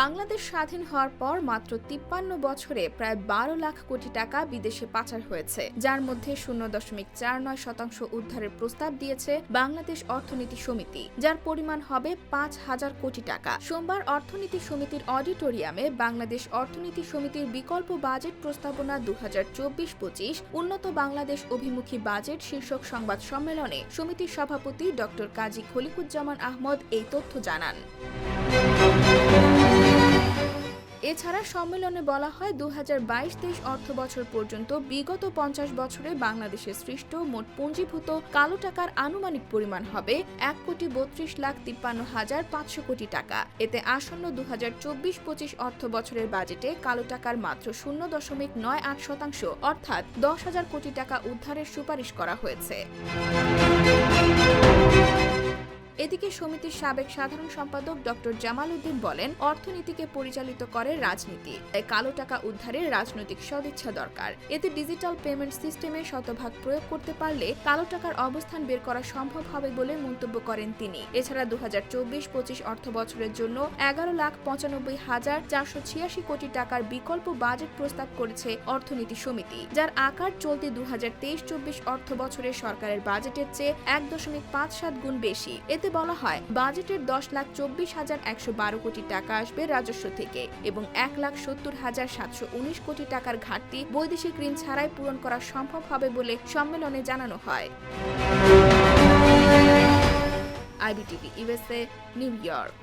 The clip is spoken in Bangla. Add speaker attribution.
Speaker 1: বাংলাদেশ স্বাধীন হওয়ার পর মাত্র তিপ্পান্ন বছরে প্রায় বারো লাখ কোটি টাকা বিদেশে পাচার হয়েছে, যার মধ্যে শূন্য দশমিক চার নয় শতাংশ উদ্ধারের প্রস্তাব দিয়েছে বাংলাদেশ অর্থনীতি সমিতি, যার পরিমাণ হবে পাঁচ হাজার কোটি টাকা। সোমবার অর্থনীতি সমিতির অডিটোরিয়ামে বাংলাদেশ অর্থনীতি সমিতির বিকল্প বাজেট প্রস্তাবনা দু হাজার চব্বিশ পঁচিশ, উন্নত বাংলাদেশ অভিমুখী বাজেট শীর্ষক সংবাদ সম্মেলনে সমিতির সভাপতি ডক্টর কাজী খলিকুজ্জামান আহমদ এই তথ্য জানান। এছাড়া সম্মেলনে বলা হয় দু হাজার বাইশ তেইশ অর্থ বছর পর্যন্ত বিগত পঞ্চাশ বছরে বাংলাদেশে সৃষ্ট মোট পুঞ্জীভূত কালো টাকার আনুমানিক পরিমাণ হবে এক কোটি বত্রিশ লাখ তিপ্পান্ন হাজার পাঁচশো কোটি টাকা। এতে আসন্ন দু হাজার চব্বিশ পঁচিশ অর্থ বছরের বাজেটে কালো টাকার মাত্র শূন্য দশমিক নয় আট শতাংশ, অর্থাৎ দশ হাজার কোটি টাকা উদ্ধারের সুপারিশ করা হয়েছে। এদিকে সমিতির সাবেক সাধারণ সম্পাদক ডক্টর জামাল উদ্দিন বলেন, অর্থনীতিকে পরিচালিত করে রাজনীতি। তাই কালো টাকা উদ্ধারে রাজনৈতিক সদিচ্ছা দরকার। এতে ডিজিটাল পেমেন্ট সিস্টেমে শতভাগ প্রয়োগ করতে পারলে কালো টাকার অবস্থান বের করা সম্ভব হবে বলে মন্তব্য করেন তিনি। এছাড়া দু হাজার চব্বিশ পঁচিশ অর্থ বছরের জন্য এগারো লাখ পঁচানব্বই হাজার চারশো ছিয়াশি কোটি টাকার বিকল্প বাজেট প্রস্তাব করেছে অর্থনীতি সমিতি, যার আকার চলতি দু হাজার তেইশ চব্বিশ অর্থ বছরের সরকারের বাজেটের চেয়ে এক দশমিক পাঁচ সাত গুণ বেশি। এতে বলা হয়, বাজেটের দশ লাখ চব্বিশ হাজার একশো বারো কোটি টাকা আসবে রাজস্ব থেকে এবং এক লাখ সত্তর হাজার সাতশো উনিশ কোটি টাকার ঘাটতি বৈদেশিক ঋণ ছাড়াই পূরণ করা সম্ভব হবে বলে সম্মেলনে জানানো হয়। IBTV USA New York.